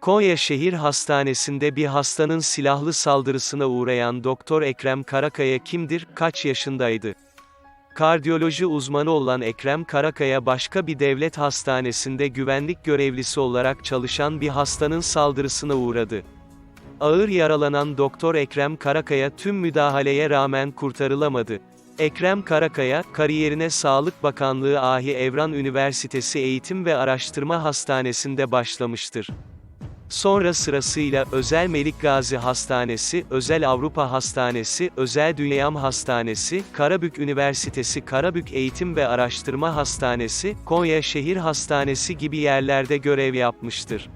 Konya Şehir Hastanesi'nde bir hastanın silahlı saldırısına uğrayan Doktor Ekrem Karakaya kimdir, kaç yaşındaydı? Kardiyoloji uzmanı olan Ekrem Karakaya başka bir devlet hastanesinde güvenlik görevlisi olarak çalışan bir hastanın saldırısına uğradı. Ağır yaralanan Doktor Ekrem Karakaya tüm müdahaleye rağmen kurtarılamadı. Ekrem Karakaya, kariyerine Sağlık Bakanlığı Ahi Evran Üniversitesi Eğitim ve Araştırma Hastanesi'nde başlamıştır. Sonra sırasıyla Özel Melik Gazi Hastanesi, Özel Avrupa Hastanesi, Özel Dünyam Hastanesi, Karabük Üniversitesi Karabük Eğitim ve Araştırma Hastanesi, Konya Şehir Hastanesi gibi yerlerde görev yapmıştır.